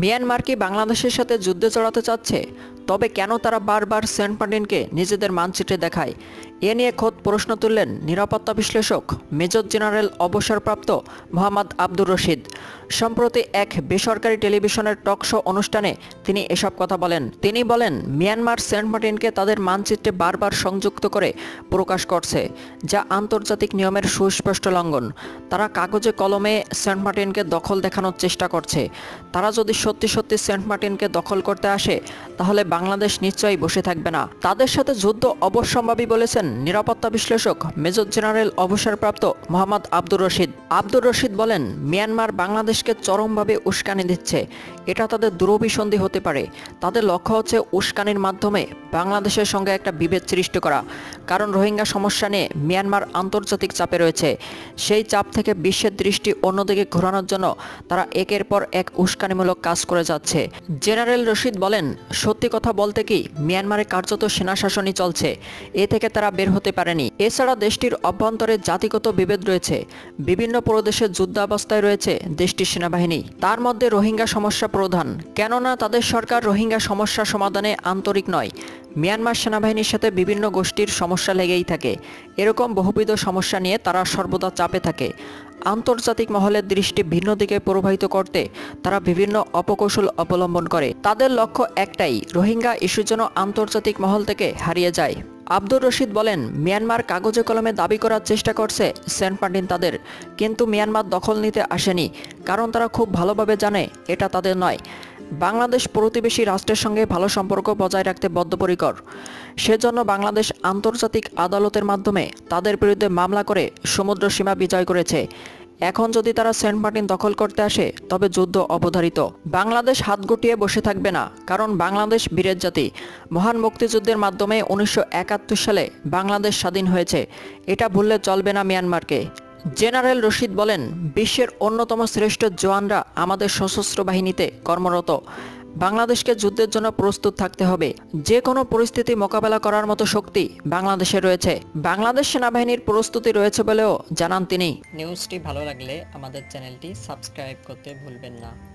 Myanmar কি বাংলাদেশের সাথে যুদ্ধে জড়াতে চাচ্ছে, তবে কেন তারা বারবার সেন্ট মার্টিনকে নিজেদের মানচিত্রে দেখায়? এ নিয়ে খোদ প্রশ্ন তুললেন নিরাপত্তা বিশ্লেষক, মেজর জেনারেল অবসরপ্রাপ্ত মোহাম্মদ আব্দুর রশিদ। সম্প্রতি এক বেসরকারি টেলিভিশনের টক শো অনুষ্ঠানে তিনি এসব কথা বলেন। তিনি বলেন, মিয়ানমার সেন্ট মার্টিনকে তাদের মানচিত্রে বারবার সংযুক্ত করে প্রকাশ করছে, যা আন্তর্জাতিক নিয়মের সুস্পষ্ট লঙ্ঘন। তারা কাগজে কলমে সেন্ট মার্টিনকে দখল দেখানোর চেষ্টা করছে। তারা যদি সত্যি সত্যি সেন্ট মার্টিনকে দখল করতে আসে, তাহলে বাংলাদেশ নিশ্চয়ই বসে থাকবে না। তাদের সাথে যুদ্ধ অবশ্যম্ভাবী বলেছেন নিরাপত্তা বিশ্লেষক, মেজর জেনারেল অবসরপ্রাপ্ত মোহাম্মদ আব্দুর রশিদ। আব্দুর রশিদ বলেন, মিয়ানমার বাংলাদেশকে চরমভাবে উস্কানি দিচ্ছে। এটা তাদের দুরভিসন্ধি হতে পারে। তাদের লক্ষ্য হচ্ছে উস্কানির মাধ্যমে বাংলাদেশের সঙ্গে একটা বিভেদ সৃষ্টি করা। কারণ রোহিঙ্গা সমস্যা নিয়ে মিয়ানমার আন্তর্জাতিক চাপে রয়েছে। সেই চাপ থেকে বিশ্বের দৃষ্টি অন্যদিকে ঘোরানোর জন্য তারা একের পর এক উস্কানিমূলক কাজ করে যাচ্ছে। জেনারেল রশিদ বলেন, সত্যি কথা বলতে কি, মিয়ানমারে কার্যত সেনা শাসনই চলছে। এ থেকে তারা বের হতে পারেনি। এছাড়া দেশটির অভ্যন্তরে জাতিগত বিভেদ রয়েছে। বিভিন্ন প্রদেশে যুদ্ধাবস্থায় রয়েছে দেশটির সেনাবাহিনী। তার মধ্যে রোহিঙ্গা সমস্যা প্রধান। কেননা তাদের সরকার রোহিঙ্গা সমস্যা সমাধানে আন্তরিক নয়। মিয়ানমার সেনাবাহিনীর সাথে বিভিন্ন গোষ্ঠীর সমস্যা লেগেই থাকে। এরকম বহুবিধ সমস্যা নিয়ে তারা সর্বদা চাপে থাকে। আন্তর্জাতিক মহলের দৃষ্টি ভিন্ন দিকে প্রবাহিত করতে তারা বিভিন্ন অপকৌশল অবলম্বন করে। তাদের লক্ষ্য একটাই, রোহিঙ্গা ইস্যু যেন আন্তর্জাতিক মহল থেকে হারিয়ে যায়। আব্দুর রশিদ বলেন, মিয়ানমার কাগজে কলমে দাবি করার চেষ্টা করছে সেন্ট মার্টিন তাদের, কিন্তু মিয়ানমার দখল নিতে আসেনি, কারণ তারা খুব ভালোভাবে জানে এটা তাদের নয়। বাংলাদেশ প্রতিবেশী রাষ্ট্রের সঙ্গে ভালো সম্পর্ক বজায় রাখতে বদ্ধপরিকর। সেজন্য বাংলাদেশ আন্তর্জাতিক আদালতের মাধ্যমে তাদের বিরুদ্ধে মামলা করে সমুদ্র সীমা বিজয় করেছে। এখন যদি তারা সেন্ট মার্টিন দখল করতে আসে, তবে যুদ্ধ অবধারিত। বাংলাদেশ হাত গুটিয়ে বসে থাকবে না, কারণ বাংলাদেশ বীরের জাতি। মহান মুক্তিযুদ্ধের মাধ্যমে উনিশশো একাত্তর সালে বাংলাদেশ স্বাধীন হয়েছে। এটা ভুললে চলবে না মিয়ানমারকে। জেনারেল রশিদ বলেন, বিশ্বের অন্যতম শ্রেষ্ঠ জওয়ানরা আমাদের সশস্ত্র বাহিনীতে কর্মরত। বাংলাদেশকে যুদ্ধের জন্য প্রস্তুত থাকতে হবে। যে কোনো পরিস্থিতি মোকাবেলা করার মতো শক্তি বাংলাদেশে রয়েছে। বাংলাদেশ সেনাবাহিনীর প্রস্তুতি রয়েছে বলেও জানান তিনি। নিউজটি ভালো লাগলে আমাদের চ্যানেলটি সাবস্ক্রাইব করতে ভুলবেন না।